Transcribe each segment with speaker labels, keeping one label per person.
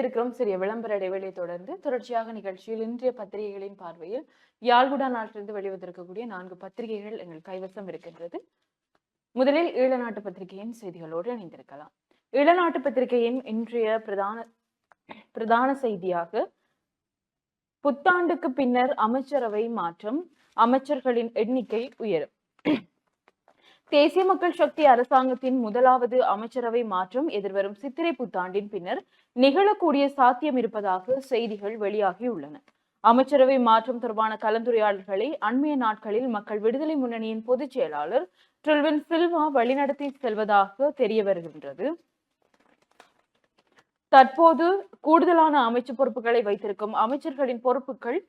Speaker 1: இணைந்திருக்கிறோம். சிறிய விளம்பர இடைவெளியை தொடர்ந்து தொடர்ச்சியாக நிகழ்ச்சியில் இன்றைய பத்திரிகைகளின் பார்வையில் யாழ்குடா நாட்டிலிருந்து வெளிவந்திருக்கக்கூடிய நான்கு பத்திரிகைகள் எங்கள் கைவசம் இருக்கின்றது. முதலில் ஈழநாட்டு பத்திரிகையின் செய்திகளோடு இணைந்திருக்கலாம். ஈழநாட்டு பத்திரிகையின் இன்றைய பிரதான பிரதான செய்தியாக புத்தாண்டுக்கு பின்னர் அமைச்சரவை மாற்றம் அமைச்சர்களின் எண்ணிக்கை உயரும். தேசிய மக்கள் சக்தி அரசாங்கத்தின் முதலாவது அமைச்சரவை மாற்றம் எதிர்வரும் சித்திரை புத்தாண்டின் பின்னர் நிகழக்கூடிய சாத்தியம் இருப்பதாக செய்திகள் வெளியாகியுள்ளன. அமைச்சரவை மாற்றம் தொடர்பான கலந்துரையாடல்களை அண்மைய நாட்களில் மக்கள் விடுதலை முன்னணியின் பொதுச் செயலாளர் ட்ரில்வின் சில்வா வழிநடத்தி செல்வதாக தெரிய வருகின்றது. தற்போது கூடுதலான அமைச்சு பொறுப்புகளை வைத்திருக்கும் அமைச்சர்களின் பொறுப்புகள்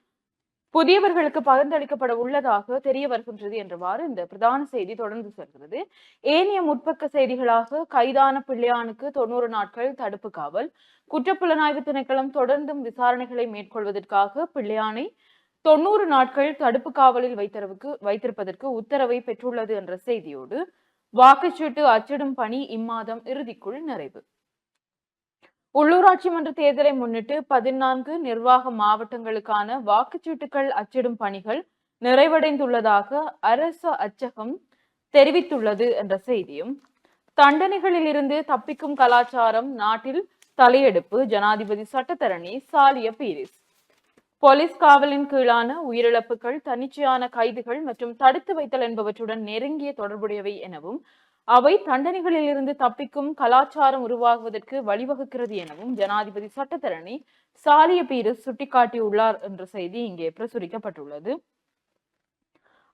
Speaker 1: புதியவர்களுக்கு பகிர்ந்தளிக்கப்பட உள்ளதாக தெரிய வருகின்றது என்றவாறு இந்த பிரதான செய்தி தொடர்ந்து செல்கிறது. ஏனைய முற்பக்க செய்திகளாக கைதான பிள்ளையானுக்கு தொண்ணூறு நாட்கள் தடுப்பு காவல் குற்றப்புலனாய்வு திணைக்களம் தொடர்ந்தும் விசாரணைகளை மேற்கொள்வதற்காக பிள்ளையானை தொண்ணூறு நாட்கள் தடுப்பு காவலில் வைத்தரவுக்கு வைத்திருப்பதற்கு உத்தரவை பெற்றுள்ளது என்ற செய்தியோடு வாக்குச்சீட்டு அச்சிடும் பணி இம்மாதம் இறுதிக்குள் நிறைவு. உள்ளூராட்சி மன்ற தேர்தலை முன்னிட்டு பதினான்கு நிர்வாக மாவட்டங்களுக்கான வாக்குச்சீட்டுகள் அச்சிடும் பணிகள் நிறைவடைந்துள்ளதாக அரசு அச்சகம் தெரிவித்துள்ளது என்ற செய்தியும். தண்டனைகளில் இருந்து தப்பிக்கும் கலாச்சாரம் நாட்டில் தலையெடுப்பு ஜனாதிபதி சட்டத்தரணி சாலிய பீரிஸ். போலீஸ் காவலின் கீழான உயிரிழப்புகள் தன்னிச்சையான கைதுகள் மற்றும் தடுத்து வைத்தல் என்பவற்றுடன் நெருங்கிய தொடர்புடையவை எனவும் அவை தண்டனைகளில் இருந்து தப்பிக்கும் கலாச்சாரம் உருவாகுவதற்கு வழிவகுக்கிறது எனவும் ஜனாதிபதி சட்டத்தரணி சாலிய பீரஸ் சுட்டிக்காட்டியுள்ளார் என்ற செய்தி இங்கே பிரசுரிக்கப்பட்டுள்ளது.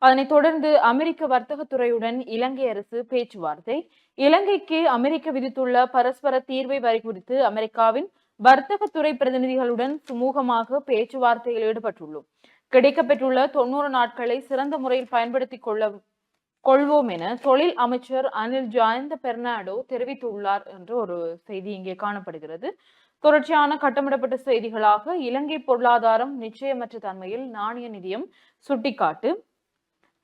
Speaker 1: அதனைத் தொடர்ந்து அமெரிக்க வர்த்தகத்துறையுடன் இலங்கை அரசு பேச்சுவார்த்தை இலங்கைக்கு அமெரிக்க விதித்துள்ள பரஸ்பர தீர்வை வரை குறித்து அமெரிக்காவின் வர்த்தகத்துறை பிரதிநிதிகளுடன் சுமூகமாக பேச்சுவார்த்தையில் ஈடுபட்டுள்ளோம். கிடைக்கப்பெற்றுள்ள தொண்ணூறு நாட்களை சிறந்த முறையில் பயன்படுத்திக் கொள்ள கொள்வோம் என தொழில் அமைச்சர் அனில் ஜாயந்த பெர்னாடோ தெரிவித்துள்ளார் என்று ஒரு செய்தி இங்கே காணப்படுகிறது. தொடர்ச்சியான கட்டமிடப்பட்ட செய்திகளாக இலங்கை பொருளாதாரம் நிச்சயமற்ற தன்மையில் நாணய நிதியம் சுட்டிக்காட்டு.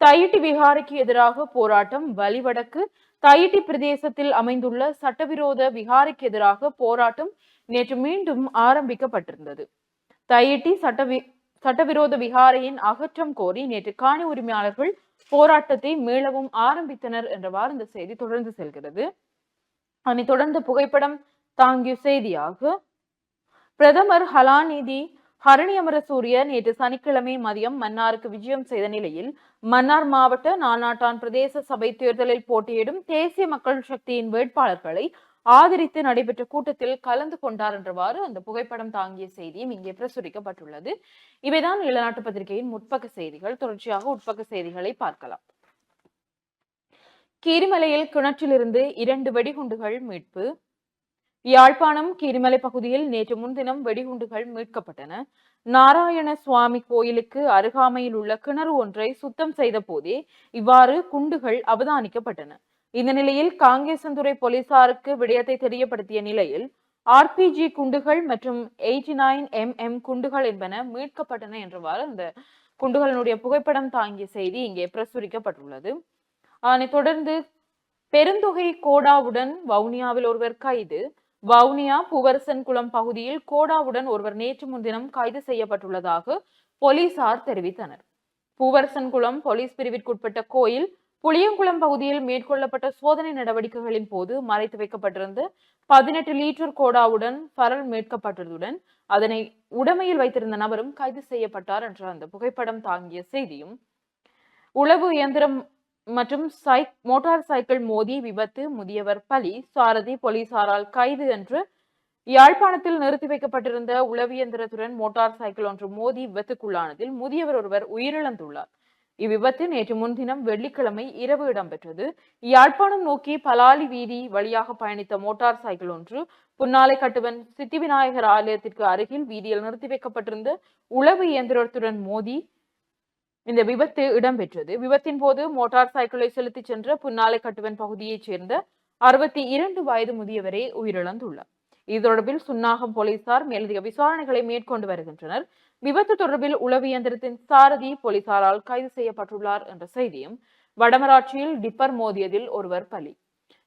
Speaker 1: தையிட்டி விகாரைக்கு எதிராக போராட்டம் வலிவடக்கு தையிட்டி பிரதேசத்தில் அமைந்துள்ள சட்டவிரோத விகாரைக்கு எதிராக போராட்டம் நேற்று மீண்டும் ஆரம்பிக்கப்பட்டிருந்தது. தையிட்டி சட்ட சட்டவிரோத விகாரையின் அகற்றம் கோரி நேற்று காணி உரிமையாளர்கள் போராட்டத்தை மீளவும் ஆரம்பித்தனர் என்றவாறு இந்த செய்தி தொடர்ந்து செல்கிறது. அதனை தொடர்ந்து புகைப்படம் தாங்கிய செய்தியாக பிரதமர் ஹலாநிதி ஹரணி அமரசூரிய நேற்று சனிக்கிழமை மதியம் மன்னாருக்கு விஜயம் செய்த நிலையில் மன்னார் மாவட்ட நானாட்டான் பிரதேச சபை தேர்தலில் போட்டியிடும் தேசிய மக்கள் சக்தியின் வேட்பாளர்களை ஆதரித்து நடைபெற்ற கூட்டத்தில் கலந்து கொண்டார் என்றவாறு அந்த புகைப்படம் தாங்கிய செய்தியும் இங்கே பிரசுரிக்கப்பட்டுள்ளது. இவைதான் இளநாட்டு பத்திரிகையின் முற்பக்க செய்திகள். தொடர்ச்சியாக உட்பக்க செய்திகளை பார்க்கலாம். கீரிமலையில் கிணற்றிலிருந்து இரண்டு வெடிகுண்டுகள் மீட்பு. யாழ்ப்பாணம் கீரிமலை பகுதியில் நேற்று முன்தினம் வெடிகுண்டுகள் மீட்கப்பட்டன. நாராயண சுவாமி கோயிலுக்கு அருகாமையில் உள்ள கிணறு ஒன்றை சுத்தம் செய்த போதே இவ்வாறு குண்டுகள் அவதானிக்கப்பட்டன. இந்த நிலையில் காங்கேசந்துறை போலீசாருக்கு விடயத்தை தெரியப்படுத்திய நிலையில் ஆர்பிஜி குண்டுகள் மற்றும் எயிட்டி நைன் எம் எம் குண்டுகள் என்பன மீட்கப்பட்டன என்றவாறு அந்த குண்டுகளினுடைய புகைப்படம் தாங்கிய செய்தி இங்கே பிரசுரிக்கப்பட்டுள்ளது. அதனைத் தொடர்ந்து பெருந்தொகை கோடாவுடன் வவுனியாவில் ஒருவர் கைது. வவுனியா பூவரசன் குளம் பகுதியில் கோடாவுடன் ஒருவர் நேற்று முன்தினம் கைது செய்யப்பட்டுள்ளதாக போலீசார் தெரிவித்தனர். பூவரசன் குளம் போலீஸ் பிரிவிற்குட்பட்ட கோயில் புளியங்குளம் பகுதியில் மேற்கொள்ளப்பட்ட சோதனை நடவடிக்கைகளின் போது மறைத்து வைக்கப்பட்டிருந்த பதினெட்டு லீட்டர் கோடாவுடன் பரல் மீட்கப்பட்டதுடன் அதனை உடமையில் வைத்திருந்த நபரும் கைது செய்யப்பட்டார் என்ற அந்த புகைப்படம் தாங்கிய செய்தியும் உளவு இயந்திரம் மற்றும் சைக் மோட்டார் சைக்கிள் மோதி விபத்து முதியவர் பலி சாரதி போலீசாரால் கைது என்று யாழ்ப்பாணத்தில் நிறுத்தி வைக்கப்பட்டிருந்த உளவியந்திரத்துடன் மோட்டார் சைக்கிள் ஒன்று மோதி விபத்துக்குள்ளானதில் முதியவர் ஒருவர் உயிரிழந்துள்ளார். இவ்விபத்து நேற்று முன்தினம் வெள்ளிக்கிழமை இரவு இடம்பெற்றது. யாழ்ப்பாணம் நோக்கி பலாலி வீதி வழியாக பயணித்த மோட்டார் சைக்கிள் ஒன்று புன்னாலை கட்டுவன் சித்தி விநாயகர் ஆலயத்திற்கு அருகில் வீதியில் நிறுத்தி வைக்கப்பட்டிருந்த உளவு இயந்திரத்துடன் மோதி இந்த விபத்து இடம்பெற்றது. விபத்தின் போது மோட்டார் சைக்கிளை செலுத்திச் சென்ற புன்னாலை கட்டுவன் பகுதியைச் சேர்ந்த அறுபத்தி இரண்டு வயது முதியவரே உயிரிழந்துள்ளார். இது தொடர்பில் சுன்னாகம் போலீசார் மேலதிக விசாரணைகளை மேற்கொண்டு வருகின்றனர். விபத்து தொடர்பில் உளவு இயந்திரத்தின் சாரதி போலீசாரால் கைது செய்யப்பட்டுள்ளார் என்ற செய்தியும் வடமராட்சியில் டிப்பர் மோதியதில் ஒருவர் பலி.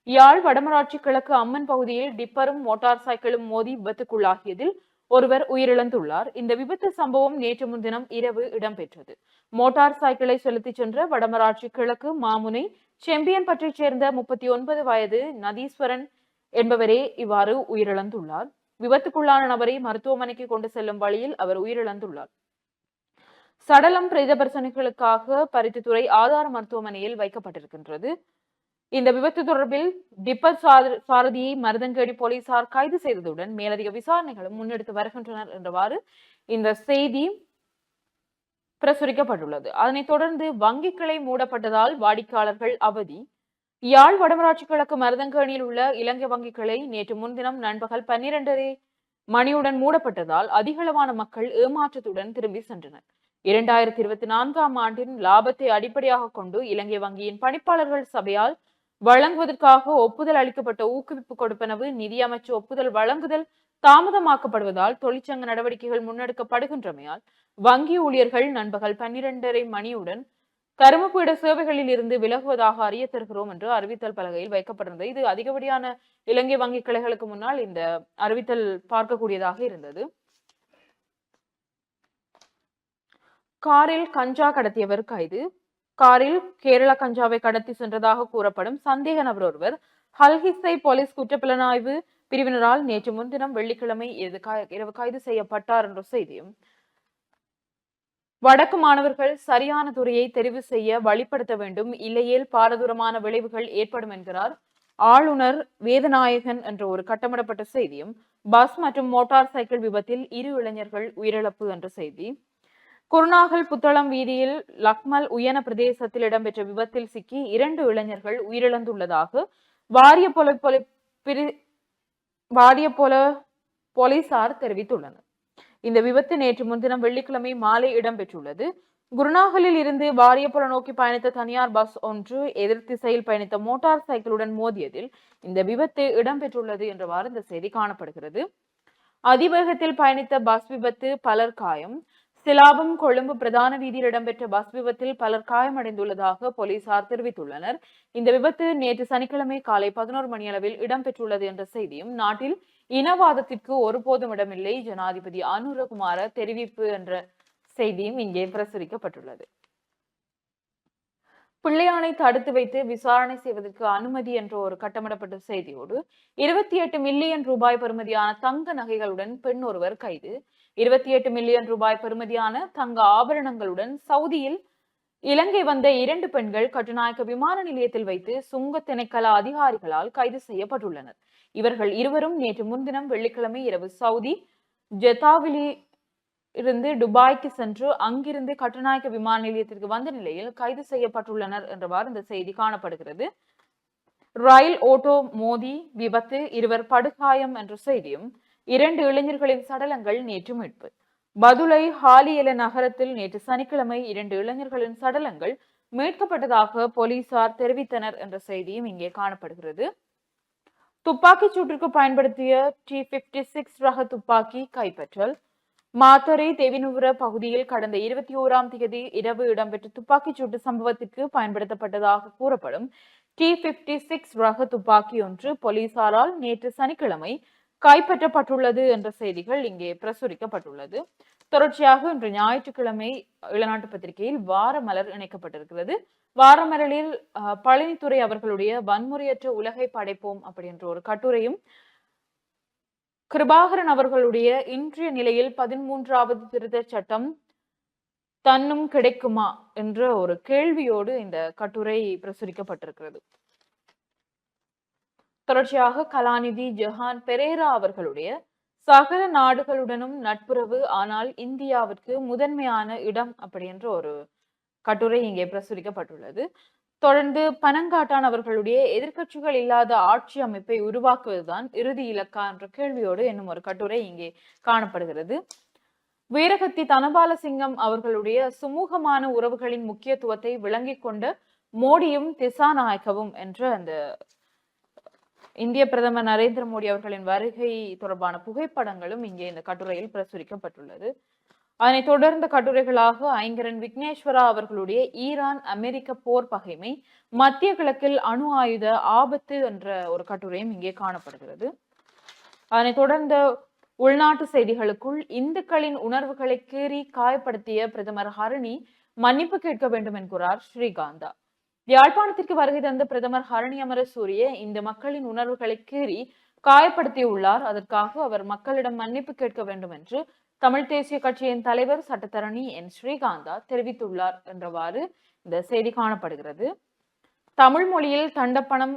Speaker 1: யாழ் வடமராட்சி கிழக்கு அம்மன் பகுதியில் டிப்பரும் மோட்டார் சைக்கிளும் மோதி விபத்துக்குள்ளாகியதில் ஒருவர் உயிரிழந்துள்ளார். இந்த விபத்து சம்பவம் நேற்று முன்தினம் இரவு இடம்பெற்றது. மோட்டார் சைக்கிளை செலுத்திச் சென்ற வடமராட்சி கிழக்கு மாமுனை செம்பியன்பற்றைச் சேர்ந்த முப்பத்தி ஒன்பது வயது நதீஸ்வரன் என்பவரே இவ்வாறு உயிரிழந்துள்ளார். விபத்துக்குள்ளான நபரை மருத்துவமனைக்கு கொண்டு செல்லும் வழியில் அவர் உயிரிழந்துள்ளார். சடலம் பிரேத பரிசோதனைகளுக்காக பருத்தித்துறை ஆதார மருத்துவமனையில் வைக்கப்பட்டிருக்கின்றது. இந்த விபத்து தொடர்பில் டிப்பர் சாரதியை மருதங்கேடி போலீசார் கைது செய்ததுடன் மேலதிக விசாரணைகளும் முன்னெடுத்து வருகின்றனர் என்றவாறு இந்த செய்தி பிரசுரிக்கப்பட்டுள்ளது. அதனைத் தொடர்ந்து வங்கிகளை மூடப்பட்டதால் வாடிக்கையாளர்கள் அவதி. யாழ் வடமராட்சி கிழக்கு மருதங்கேணியில் உள்ள இலங்கை வங்கி கிளை நேற்று முன்தினம் நண்பகல் பன்னிரண்டரை மணியுடன் மூடப்பட்டதால் அதிகளவான மக்கள் ஏமாற்றத்துடன் திரும்பி சென்றனர். இரண்டாயிரத்தி இருபத்தி நான்காம் ஆண்டின் லாபத்தை அடிப்படையாக கொண்டு இலங்கை வங்கியின் பணிப்பாளர்கள் சபையால் வழங்குவதற்காக ஒப்புதல் அளிக்கப்பட்ட ஊக்குவிப்பு கொடுப்பனவு நிதியமைச்சு ஒப்புதல் வழங்குதல் தாமதமாக்கப்படுவதால் தொழிற்சங்க நடவடிக்கைகள் முன்னெடுக்கப்படுகின்றமையால் வங்கி ஊழியர்கள் நண்பகல் பன்னிரண்டரை மணியுடன் கருமப்பீட சேவைகளில் இருந்து விலகுவதாக அறிய தருகிறோம் என்று அறிவித்தல் பலகையில் வைக்கப்பட்டிருந்தது. இது அதிகப்படியான இலங்கை வங்கி கிளைகளுக்கு முன்னால் இந்த அறிவித்தல் பார்க்கக்கூடியதாக இருந்தது. காரில் கஞ்சா கடத்தியவர் கைது. காரில் கேரள கஞ்சாவை கடத்தி சென்றதாக கூறப்படும் சந்தேக நபர் ஒருவர். ஹல்ஹிசை போலீஸ் குற்றப்புலனாய்வு பிரிவினரால் நேற்று முன்தினம் வெள்ளிக்கிழமை இரவு கைது செய்யப்பட்டார் என்ற செய்தியும் வடக்கு மாணவர்கள் சரியான துறையை தெரிவு செய்ய வழிப்படுத்த வேண்டும். இல்லையேல் பாரதூரமான விளைவுகள் ஏற்படும் என்கிறார் ஆளுநர் வேதநாயகன் என்ற ஒரு கட்டமிடப்பட்ட செய்தியும். பஸ் மற்றும் மோட்டார் சைக்கிள் விபத்தில் இரு இளைஞர்கள் உயிரிழப்பு என்ற செய்தி. குருநாகல் புத்தளம் வீதியில் லக்மல் உயன பிரதேசத்தில் இடம்பெற்ற விபத்தில் சிக்கி இரண்டு இளைஞர்கள் உயிரிழந்துள்ளதாக வாரிய போல போல பிரி வாரிய போல போலீசார் தெரிவித்துள்ளனர். இந்த விபத்து நேற்று முன்தினம் வெள்ளிக்கிழமை மாலை இடம்பெற்றுள்ளது. குருநாகலில் இருந்து வாரியப்புற நோக்கி பயணித்த தனியார் பஸ் ஒன்று எதிர் திசையில் பயணித்த மோட்டார் சைக்கிளுடன் மோதியதில் இந்த விபத்து இடம்பெற்றுள்ளது என்றவாறு இந்த செய்தி காணப்படுகிறது. அதிவேகத்தில் பயணித்த பஸ் விபத்து பலர் காயம். சிலாபம் கொழும்பு பிரதான வீதியில் இடம்பெற்ற பஸ் விபத்தில் பலர் காயமடைந்துள்ளதாக போலீசார் தெரிவித்துள்ளனர். இந்த விபத்து நேற்று சனிக்கிழமை காலை பதினோரு மணியளவில் இடம்பெற்றுள்ளது என்ற செய்தியும் நாட்டில் இனவாதத்திற்கு ஒருபோதும் இடமில்லை. ஜனாதிபதி அனுரகுமார தெரிவிப்பு என்ற செய்தியும் இங்கே பிரசுரிக்கப்பட்டுள்ளது. பிள்ளையானை தடுத்து வைத்து விசாரணை செய்வதற்கு அனுமதி என்ற ஒரு கட்டமிடப்பட்ட செய்தியோடு இருபத்தி எட்டு மில்லியன் ரூபாய் பெறுமதியான தங்க நகைகளுடன் பெண் ஒருவர் கைது. இருபத்தி எட்டு மில்லியன் ரூபாய் பெறுமதியான தங்க ஆபரணங்களுடன் சவுதியில் இலங்கை வந்த இரண்டு பெண்கள் கட்டுநாயக்க விமான நிலையத்தில் வைத்து சுங்க திணைக்கள அதிகாரிகளால் கைது செய்யப்பட்டுள்ளனர். இவர்கள் இருவரும் நேற்று முன்தினம் வெள்ளிக்கிழமை இரவு சவுதி ஜெதாவிலி இருந்து துபாய்க்கு சென்று அங்கிருந்து கட்டுநாயக்க விமான நிலையத்திற்கு வந்த நிலையில் கைது செய்யப்பட்டுள்ளனர் என்றவாறு இந்த செய்தி காணப்படுகிறது. ரயில் ஓட்டோ மோதி விபத்து இருவர் படுகாயம் என்ற செய்தியும் இரண்டு இளைஞர்களின் சடலங்கள் நேற்று மீட்பு. பதுளை ஹாலியல நகரத்தில் நேற்று சனிக்கிழமை இரண்டு இளைஞர்களின் சடலங்கள் மீட்கப்பட்டதாக போலீசார் தெரிவித்தனர் என்ற செய்தியும் இங்கே காணப்படுகிறது. துப்பாக்கிச் சூட்டிற்கு பயன்படுத்திய டி பிப்டி சிக்ஸ் ரக துப்பாக்கி கைப்பற்றல். மாத்தரை தெவினுவர பகுதியில் கடந்த இருபத்தி ஓராம் தேதி இரவு இடம்பெற்ற துப்பாக்கிச் சூட்டு சம்பவத்திற்கு பயன்படுத்தப்பட்டதாக கூறப்படும் டி பிப்டி சிக்ஸ் ரக துப்பாக்கி ஒன்று போலீசாரால் நேற்று சனிக்கிழமை கைப்பற்றப்பட்டுள்ளது என்ற செய்திகள் இங்கே பிரசுரிக்கப்பட்டுள்ளது. தொடர்ச்சியாக இன்று ஞாயிற்றுக்கிழமை இளநாட்டு பத்திரிகையில் வார மலர் இணைக்கப்பட்டிருக்கிறது. வாரமரலில் பழனித்துறை அவர்களுடைய வன்முறையற்ற உலகை படைப்போம் அப்படின்ற ஒரு கட்டுரையும் கிருபாகரன் அவர்களுடைய இன்றைய நிலையில் பதிமூன்றாவது திருத்த சட்டம் தன்னும் கிடைக்குமா என்ற ஒரு கேள்வியோடு இந்த கட்டுரை பிரசுரிக்கப்பட்டிருக்கிறது. தொடர்ச்சியாக கலாநிதி ஜஹான் பெரேரா அவர்களுடைய சகல நாடுகளுடனும் நட்புறவு ஆனால் இந்தியாவிற்கு முதன்மையான இடம் அப்படின்ற ஒரு கட்டுரை இங்கே பிரசுரிக்கப்பட்டுள்ளது. தொடர்ந்து பனங்காட்டான் அவர்களுடைய எதிர்க்கட்சிகள் இல்லாத ஆட்சி அமைப்பை உருவாக்குவதுதான் இறுதி இலக்கா என்ற கேள்வியோடு என்னும் ஒரு கட்டுரை இங்கே காணப்படுகிறது. வீரகத்தி தனபாலசிங்கம் அவர்களுடைய சுமூகமான உறவுகளின் முக்கியத்துவத்தை விளங்கிக் கொண்ட மோடியும் திசாநாயக்கவும் என்ற அந்த இந்திய பிரதமர் நரேந்திர மோடி அவர்களின் வருகை தொடர்பான புகைப்படங்களும் இங்கே இந்த கட்டுரையில் பிரசுரிக்கப்பட்டுள்ளது. அதனைத் தொடர்ந்த கட்டுரைகளாக ஐங்கரன் விக்னேஸ்வரா அவர்களுடைய ஈரான் அமெரிக்க போர் பகைமை மத்திய கிழக்கில் அணு ஆயுத ஆபத்து என்ற ஒரு கட்டுரையும் இங்கே காணப்படுகிறது. அதனைத் தொடர்ந்த உள்நாட்டு செய்திகளுக்குள் இந்துக்களின் உணர்வுகளை கீறி காயப்படுத்திய பிரதமர் ஹரணி மன்னிப்பு கேட்க வேண்டும் என்கிறார் ஸ்ரீகாந்தா. யாழ்ப்பாணத்திற்கு வருகை தந்த பிரதமர் ஹரணி அமரசூரிய இந்த மக்களின் உணர்வுகளை கீறி காயப்படுத்தியுள்ளார். அதற்காக அவர் மக்களிடம் மன்னிப்பு கேட்க வேண்டும் என்று தமிழ் தேசிய கட்சியின் தலைவர் சட்டத்தரணி என். ஸ்ரீகாந்தா தெரிவித்துள்ளார் என்றவாறு இந்த செய்தி காணப்படுகிறது. தமிழ் மொழியில் தண்டப்பணம்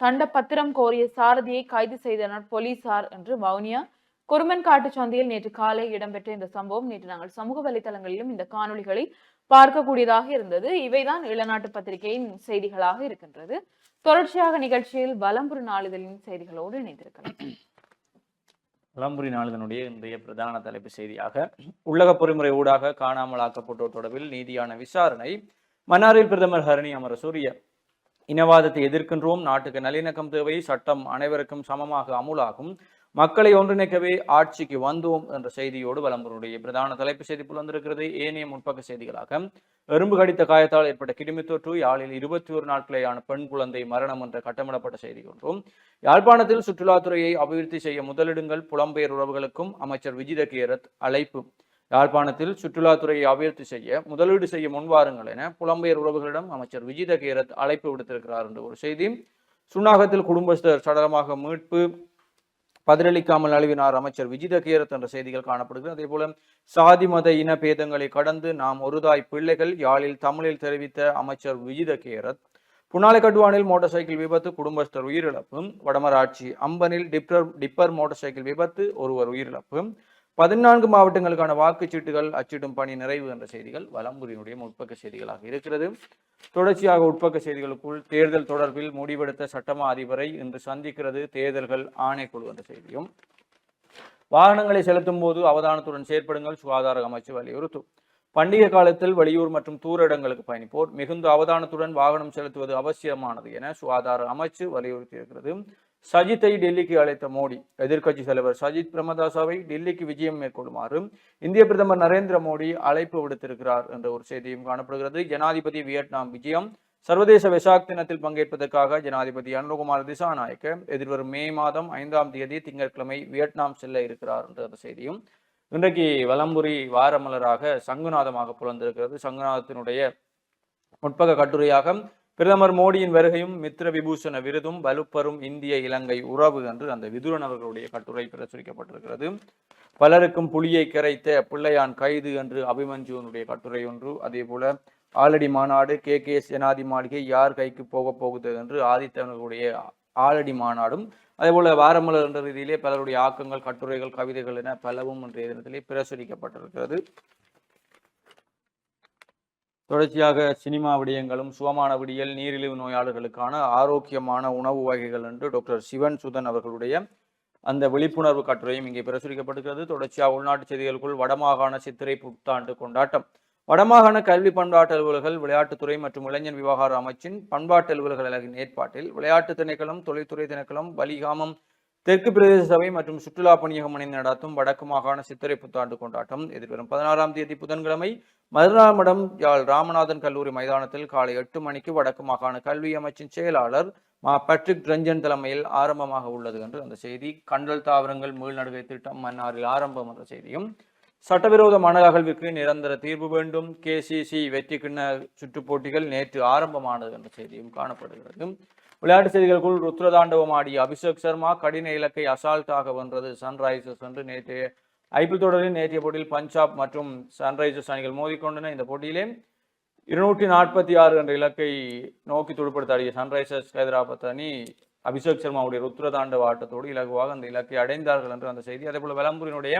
Speaker 1: தண்டப்பத்திரம் கோரிய சாரதியை கைது செய்தனர் போலீசார் என்று வவுனியா குருமன்காட்டு சந்தையில் நேற்று காலை இடம்பெற்ற இந்த சம்பவம். நேற்று நாங்கள் சமூக வலைதளங்களிலும் இந்த காணொலிகளை பார்க்கக்கூடியதாக இருந்தது. இவைதான் இளநாட்டு பத்திரிகையின் செய்திகளாக இருக்கின்றது. தொடர்ச்சியாக நிகழ்ச்சியில் வலம்புறு நாளிதழின் செய்திகளோடு இணைந்திருக்கலாம்
Speaker 2: விளம்பரி நாளிதனுடைய இன்றைய பிரதான தலைப்பு செய்தியாக உள்ளக பொறிமுறை ஊடாக காணாமல் ஆக்கப்பட்டோர் தொடர்பில் நீதியான விசாரணை மன்னாரில் பிரதமர் ஹரணி அமரசூரிய. இனவாதத்தை எதிர்க்கின்றோம் நாட்டுக்கு நல்லிணக்கம் தேவை சட்டம் அனைவருக்கும் சமமாக அமுலாகும் மக்களை ஒன்றிணைக்கவே ஆட்சிக்கு வந்தோம் என்ற செய்தியோடு வலம்புருடைய பிரதான தலைப்பு செய்தி புலந்திருக்கிறது ஏனைய முற்பக்க செய்திகளாக. எறும்பு கடித்த காயத்தால் ஏற்பட்ட கிருமி தொற்று யாழில் இருபத்தி ஒரு நாட்களேயான பெண் குழந்தை மரணம் என்ற கட்டமிடப்பட்ட செய்தி ஒன்றும். யாழ்ப்பாணத்தில் சுற்றுலாத்துறையை அபிவிருத்தி செய்ய முதலிடுங்கள். புலம்பெயர் உறவுகளுக்கும் அமைச்சர் விஜித கேரத் அழைப்பு. யாழ்ப்பாணத்தில் சுற்றுலாத்துறையை அபிவிருத்தி செய்ய முதலீடு செய்ய முன்வாருங்கள் என புலம்பெயர் உறவுகளிடம் அமைச்சர் விஜித கேரத் அழைப்பு விடுத்திருக்கிறார் என்ற ஒரு செய்தி. சுன்னாகத்தில் குடும்பஸ்தர் சடலமாக மீட்பு. பதிலளிக்காமல் நழுவினார் அமைச்சர் விஜித கேரத் என்ற செய்திகள் காணப்படுகிறது. அதே போல சாதி மத இன பேதங்களை கடந்து நாம் ஒருதாய் பிள்ளைகள் யாழில் தமிழில் தெரிவித்த அமைச்சர் விஜித கேரத் புனாலைக்கட்டுவானில் மோட்டார் சைக்கிள் விபத்து குடும்பஸ்தர் உயிரிழப்பு வடமராட்சி அம்பனில் டிப்பர் டிப்பர் மோட்டார் சைக்கிள் விபத்து ஒருவர் உயிரிழப்பு பதினான்கு மாவட்டங்களுக்கான வாக்குச்சீட்டுகள் அச்சிடும் பணி நிறைவு என்ற செய்திகள் வலம்புரியினுடைய முற்பக்க செய்திகளாக இருக்கிறது. தொடர்ச்சியாக உட்பக்க செய்திகளுக்குள் தேர்தல் தொடர்பில் முடிவெடுத்த சட்டமா அதிபரை இன்று சந்திக்கிறது தேர்தல்கள் ஆணைக்குழு என்ற செய்தியும். வாகனங்களை செலுத்தும் போது அவதானத்துடன் செயற்படுங்கள் சுகாதார அமைச்சு வலியுறுத்தும். பண்டிகை காலத்தில் வெளியூர் மற்றும் தூர இடங்களுக்கு பயணிப்போர் மிகுந்த அவதானத்துடன் வாகனம் செலுத்துவது அவசியமானது என சுகாதார அமைச்சு வலியுறுத்தியிருக்கிறது. சஜித்தை டெல்லிக்கு அழைத்த மோடி எதிர்க்கட்சி தலைவர் சஜித் பிரேமதாசாவை டெல்லிக்கு விஜயம் மேற்கொள்ளுமாறு இந்திய பிரதமர் நரேந்திர மோடி அழைப்பு விடுத்திருக்கிறார் என்ற ஒரு செய்தியும் காணப்படுகிறது. ஜனாதிபதி வியட்நாம் விஜயம் சர்வதேச வெசாக் தினத்தில் பங்கேற்பதற்காக ஜனாதிபதி அனுகுமார் திசாநாயக்க எதிர்வரும் மே மாதம் ஐந்தாம் தேதி திங்கட்கிழமை வியட்நாம் செல்ல இருக்கிறார் என்ற செய்தியும் இன்றைக்கு வலம்புரி வாரமலராக சங்குநாதமாக புலந்திருக்கிறது. சங்குநாதத்தினுடைய முற்பக கட்டுரையாக பிரதமர் மோடியின் வருகையும் மித்ர விபூஷண விருதும் வலுப்பெறும் இந்திய இலங்கை உறவு என்று அந்த விதுரன் அவர்களுடைய கட்டுரை பிரசுரிக்கப்பட்டிருக்கிறது. பலருக்கும் புலியை கரைத்த பிள்ளையான் கைது என்று அபிமன்ஜுவனுடைய கட்டுரை ஒன்று. அதே போல ஆலடி மாநாடு கே. கே. சேனாதி ஜனாதி மாளிகை யார் கைக்கு போக போகுது என்று ஆதித்தவர்களுடைய ஆலடி மாநாடும். அதே போல வாரமலர் என்ற ரீதியிலே பலருடைய ஆக்கங்கள் கட்டுரைகள் கவிதைகள் என பலவும் இன்றைய தினத்திலே பிரசுரிக்கப்பட்டிருக்கிறது. தொடர்ச்சியாக சினிமா விடயங்களும் சுகமான விடியல் நீரிழிவு நோயாளர்களுக்கான ஆரோக்கியமான உணவு வகைகள் என்று டாக்டர் சிவன் சுதன் அவர்களுடைய அந்த விழிப்புணர்வு கட்டுரையும் இங்கே பிரசுரிக்கப்பட்டிருக்கிறது. தொடர்ச்சியாக உள்நாட்டு செய்திகளுக்குள் வடமாகாண சித்திரை புத்தாண்டு கொண்டாட்டம். வடமாகாண கல்வி பண்பாட்டு அலுவலர்கள் விளையாட்டுத்துறை மற்றும் இளைஞர் விவகார அமைச்சின் பண்பாட்டு அலுவலர்கள் அலகின் ஏற்பாட்டில் விளையாட்டு திணைக்களம் தொழில்துறை திணைக்களம் வலிகாமம் தெற்கு பிரதேச சபை மற்றும் சுற்றுலா பணியகம் இணைந்து நடத்தும் வடக்கு மாகாண சித்திரை புத்தாண்டு கொண்டாட்டம். எதிர்வரும் பதினாறாம் தேதி புதன்கிழமை மதுராமடம் யாழ் ராமநாதன் கல்லூரி மைதானத்தில் காலை எட்டு மணிக்கு வடக்கு மாகாண கல்வி அமைச்சின் செயலாளர் மா பட்ரிக் ரஞ்சன் தலைமையில் ஆரம்பமாக உள்ளது என்று அந்த செய்தி. கண்டல் தாவரங்கள் மீள்நடுகை திட்டம் மன்னாரில் ஆரம்பம் என்ற செய்தியும் சட்டவிரோத மணல் அகழ்விற்கு நிரந்தர தீர்வு வேண்டும். கேசிசி வெற்றி கிண்ண சுற்றுப் போட்டிகள் நேற்று ஆரம்பமானது என்ற செய்தியும் காணப்படுகிறது. விளையாட்டு செய்திகளுக்குள் ருத்ரதாண்டவம் ஆடிய அபிஷேக் சர்மா கடின இலக்கை அசால்ட்டாக வென்றது சன்ரைசர்ஸ் என்று நேற்றைய ஐபிஎல் தொடரில் நேற்றைய போட்டியில் பஞ்சாப் மற்றும் சன்ரைசர்ஸ் அணிகள் மோதிக்கொண்டன. இந்த போட்டியிலே இருநூற்றி நாற்பத்தி ஆறு என்ற இலக்கை நோக்கி துடுப்படுத்தாடிய சன்ரைசர்ஸ் ஹைதராபாத் அணி அபிஷேக் சர்மாவுடைய ருத்ரதாண்டவ ஆட்டத்தோடு இலகுவாக அந்த இலக்கை அடைந்தார்கள் என்று அந்த செய்தி. அதேபோல விளம்பூரினுடைய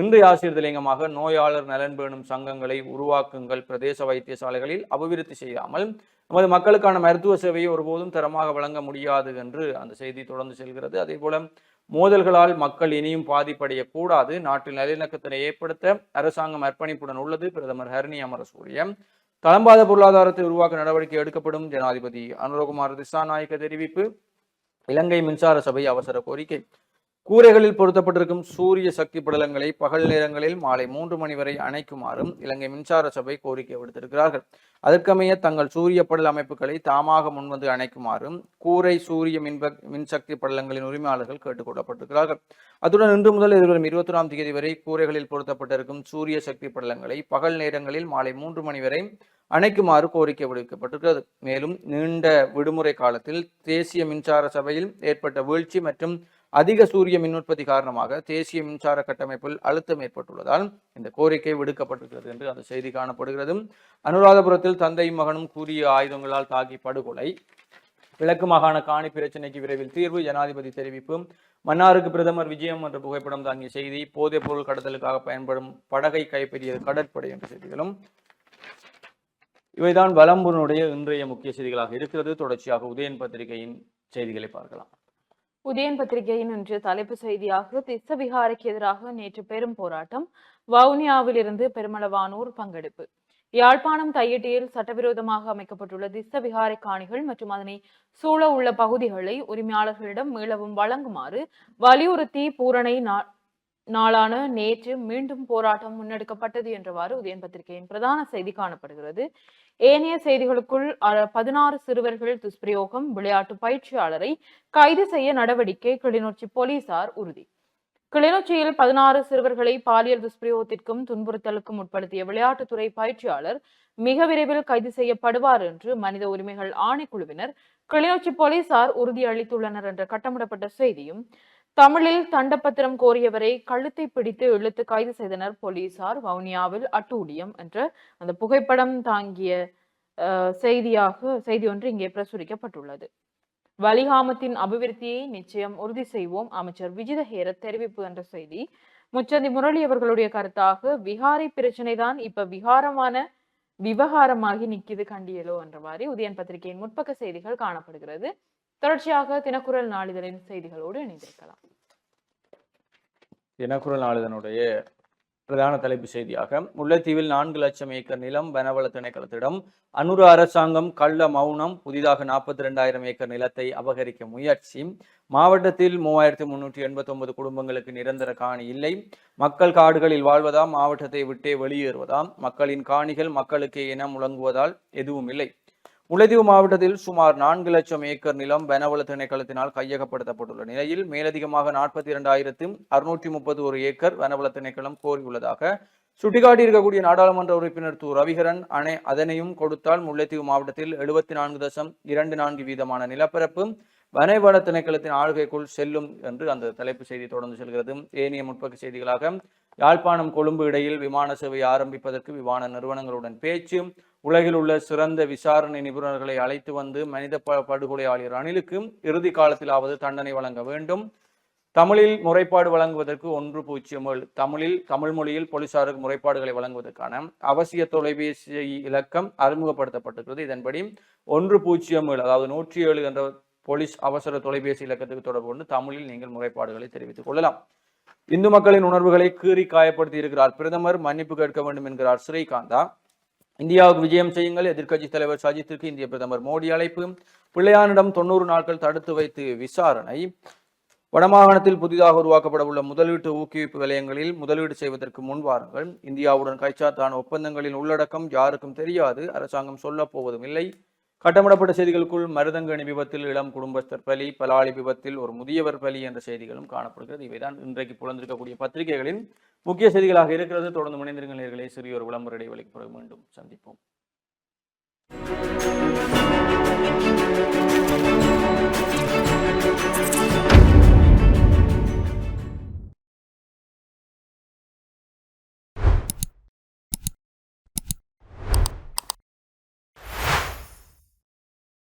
Speaker 2: இன்றைய ஆசீர்தலிங்கமாக நோயாளர் நலன் பேணும் சங்கங்களை உருவாக்குங்கள் பிரதேச வைத்தியசாலைகளில் அபிவிருத்தி செய்யாமல் நமது மக்களுக்கான மருத்துவ சேவையை ஒருபோதும் தரமாக வழங்க முடியாது என்று அந்த செய்தி தொடர்ந்து செல்கிறது. அதே போல மோதல்களால் மக்கள் இனியும் பாதிப்படைய கூடாது நாட்டில் நல்லிணக்கத்தினை ஏற்படுத்த அரசாங்கம் அர்ப்பணிப்புடன் உள்ளது. பிரதமர் ஹரணி அமரசூரிய. தளம்பாத பொருளாதாரத்தை உருவாக்க நடவடிக்கை எடுக்கப்படும். ஜனாதிபதி அனுரகுமார் திசாநாயக்க தெரிவிப்பு. இலங்கை மின்சார சபை அவசர கோரிக்கை. கூரைகளில் பொருத்தப்பட்டிருக்கும் சூரிய சக்தி படலங்களை பகல் நேரங்களில் மாலை மூன்று மணி வரை அணைக்குமாறும் இலங்கை மின்சார சபை கோரிக்கை விடுத்திருக்கிறார்கள். அதற்கமைய தங்கள் சூரிய படல் அமைப்புகளை தாமாக முன்வந்து அணைக்குமாறும் கூரை சூரிய மின்ப மின்சக்தி படலங்களின் உரிமையாளர்கள் கேட்டுக்கொள்ளப்பட்டிருக்கிறார்கள் அத்துடன் இன்று முதல் எதிர்வரும் இருபத்தி ஒன்றாம் தேதி வரை கூரைகளில் பொருத்தப்பட்டிருக்கும் சூரிய சக்தி படலங்களை பகல் நேரங்களில் மாலை மூன்று மணி வரை அணைக்குமாறு கோரிக்கை விடுக்கப்பட்டிருக்கிறது மேலும் நீண்ட விடுமுறை காலத்தில் தேசிய மின்சார சபையில் ஏற்பட்ட வீழ்ச்சி மற்றும் அதிக சூரிய மின் உற்பத்தி காரணமாக தேசிய மின்சார கட்டமைப்பில் அழுத்தம் ஏற்பட்டுள்ளதால் இந்த கோரிக்கை விடுக்கப்பட்டிருக்கிறது என்று அந்த செய்தி காணப்படுகிறது. அனுராதபுரத்தில் தந்தையும் மகனும் கூறிய ஆயுதங்களால் தாக்கி படுகொலை. கிழக்கு மாகாண காணி பிரச்சினைக்கு விரைவில் தீர்வு ஜனாதிபதி தெரிவிப்பு. மன்னாருக்கு பிரதமர் விஜயம் என்ற புகைப்படம் தாங்கிய செய்தி போதைப் பொருள் கடத்தலுக்காக பயன்படும் படகை கைப்பற்றியது கடற்படை என்ற செய்திகளும். இவைதான் வலம்புனுடைய இன்றைய முக்கிய செய்திகளாக இருக்கிறது. தொடர்ச்சியாக உதயன் பத்திரிகையின் செய்திகளை பார்க்கலாம்.
Speaker 1: உதயன் பத்திரிகையின் இன்று தலைப்பு செய்தியாக திசவிகாரைக்கு எதிராக நேற்று பெரும் போராட்டம். வவுனியாவிலிருந்து பெருமளவானோர் பங்கெடுப்பு. யாழ்ப்பாணம் தையட்டியில் சட்டவிரோதமாக அமைக்கப்பட்டுள்ள திசவிகாரை காணிகள் மற்றும் அதனை சூழ உள்ள பகுதிகளை உரிமையாளர்களிடம் மீளவும் வழங்குமாறு வலியுறுத்தி பூரணை நா- நாளான நேற்று மீண்டும் போராட்டம் முன்னெடுக்கப்பட்டது என்றவாறு உதயன் பத்திரிகையின் பிரதான செய்தி காணப்படுகிறது. ஏனைய செய்திகளுக்குள் பதினாறு சிறுவர்கள் துஷ்பிரயோகம் விளையாட்டு பயிற்சியாளரை கைது செய்ய நடவடிக்கை கிளிநொச்சி போலீசார் உறுதி. கிளிநொச்சியில் பதினாறு சிறுவர்களை பாலியல் துஷ்பிரயோகத்திற்கும் துன்புறுத்தலுக்கும் உட்படுத்திய விளையாட்டுத்துறை பயிற்சியாளர் மிக விரைவில் கைது செய்யப்படுவார் என்று மனித உரிமைகள் ஆணைக்குழுவினர் கிளிநொச்சி போலீசார் உறுதியளித்துள்ளனர் என்ற கட்டமிடப்பட்ட செய்தியும் தமிழில் தண்டப்பத்திரம் கோரியவரை கழுத்தை பிடித்து இழுத்து கைது செய்தனர் போலீசார். வவுனியாவில் அட்டூழியம் என்ற அந்த புகைப்படம் தாங்கிய செய்தியாக செய்தி ஒன்று இங்கே பிரசுரிக்கப்பட்டுள்ளது. வலிகாமத்தின் அபிவிருத்தியை நிச்சயம் உறுதி செய்வோம். அமைச்சர் விஜித ஹேரத் தெரிவிப்பு என்ற செய்தி. முச்சந்தி முரளி அவர்களுடைய கருத்தாக விகாரை பிரச்சனை தான் இப்ப விகாரமான விவகாரமாகி நிக்கிது கண்டியலோ என்ற மாதிரி உதயன் பத்திரிகையின் முற்பக்க செய்திகள் காணப்படுகிறது. தொடர்ச்சியாக தினக்குரல் நாளிதழின் செய்திகளோடு இணைந்திருக்கலாம்.
Speaker 2: தினக்குரல் நாளிதனுடைய பிரதான தலைப்பு செய்தியாக முல்லைத்தீவில் நான்கு லட்சம் ஏக்கர் நிலம் வனவள திணைக்களத்திடம் அனுர அரசாங்கம் கள்ள மௌனம் புதிதாக நாற்பத்தி ரெண்டாயிரம் ஏக்கர் நிலத்தை அபகரிக்க முயற்சி. மாவட்டத்தில் மூவாயிரத்தி முன்னூற்றி எண்பத்தி ஒன்பது குடும்பங்களுக்கு நிரந்தர காணி இல்லை. மக்கள் காடுகளில் வாழ்வதாம் மாவட்டத்தை விட்டே வெளியேறுவதாம். மக்களின் காணிகள் மக்களுக்கே என முழங்குவதால் எதுவும் இல்லை. முல்லைத்தீவு மாவட்டத்தில் சுமார் நான்கு லட்சம் ஏக்கர் நிலம் வனவள திணைக்களத்தினால் கையகப்படுத்தப்பட்டுள்ள நிலையில் மேலதிகமாக நாற்பத்தி இரண்டாயிரத்து அறுநூற்றி முப்பது ஒரு ஏக்கர் வனவள திணைக்களம் கோரியுள்ளதாக சுட்டிக்காட்டியிருக்கக்கூடிய நாடாளுமன்ற உறுப்பினர் து ரவிகரன் அணை அதனையும் கொடுத்தால் முல்லைத்தீவு மாவட்டத்தில் எழுபத்தி நான்கு தசம் இரண்டு நான்கு வீதமான நிலப்பரப்பு வனைவள திணைக்களத்தின் ஆளுகைக்குள் செல்லும் என்று அந்த தலைப்பு செய்தி தொடர்ந்து செல்கிறது. ஏனைய முற்பக்க செய்திகளாக யாழ்ப்பாணம் கொழும்பு இடையில் விமான சேவை ஆரம்பிப்பதற்கு விமான நிறுவனங்களுடன் பேச்சு உலகில் உள்ள சிறந்த விசாரணை நிபுணர்களை அழைத்து வந்து மனித ப படுகொலையாளி ரணிலுக்கு இறுதி காலத்திலாவது தண்டனை வழங்க வேண்டும். தமிழில் முறைப்பாடு வழங்குவதற்கு ஒன்று பூஜ்ஜியம் ஏழு. தமிழில் தமிழ் மொழியில் போலீசாருக்கு முறைப்பாடுகளை வழங்குவதற்கான அவசிய தொலைபேசி இலக்கம் அறிமுகப்படுத்தப்பட்டிருக்கிறது. இதன்படி ஒன்று பூஜ்ஜியம் ஏழு அதாவது நூற்றி ஏழு என்ற போலீஸ் அவசர தொலைபேசி இலக்கத்துக்கு தொடர்பு கொண்டு தமிழில் நீங்கள் முறைப்பாடுகளை தெரிவித்துக் கொள்ளலாம். இந்து மக்களின் உணர்வுகளை கீறி காயப்படுத்தி இருக்கிறார். பிரதமர் மன்னிப்பு கேட்க வேண்டும் என்கிறார் ஸ்ரீகாந்தா. இந்தியாவுக்கு விஜயம் செய்யுங்கள். எதிர்க்கட்சி தலைவர் சஜித்திற்கு இந்திய பிரதமர் மோடி அழைப்பு. பிள்ளையானிடம் தொண்ணூறு நாட்கள் தடுத்து வைத்து விசாரணை. வடமாகாணத்தில் புதிதாக உருவாக்கப்பட உள்ள முதலீட்டு ஊக்குவிப்பு நிலையங்களில் முதலீடு செய்வதற்கு முன்வாருங்கள் இந்தியாவுடன் கைச்சாத்தான ஒப்பந்தங்களின் உள்ளடக்கம் யாருக்கும் தெரியாது. அரசாங்கம் சொல்லப் போவதும் இல்லை. கட்டமிடப்பட்ட செய்திகளுக்குள் மருதங்கணி விபத்தில் இளம் குடும்பஸ்தர் பலி பலாளி விபத்தில் ஒரு முதியவர் பலி என்ற செய்திகளும் காணப்படுகிறது. இவைதான் இன்றைக்கு புலந்திருக்கக்கூடிய பத்திரிகைகளின் முக்கிய செய்திகளாக இருக்கிறது. தொடர்ந்து முனைந்திருங்கள் நேர்களை சிறிய ஒரு விளம்பர இடைவெளிக்கு பிறகு மீண்டும் சந்திப்போம்.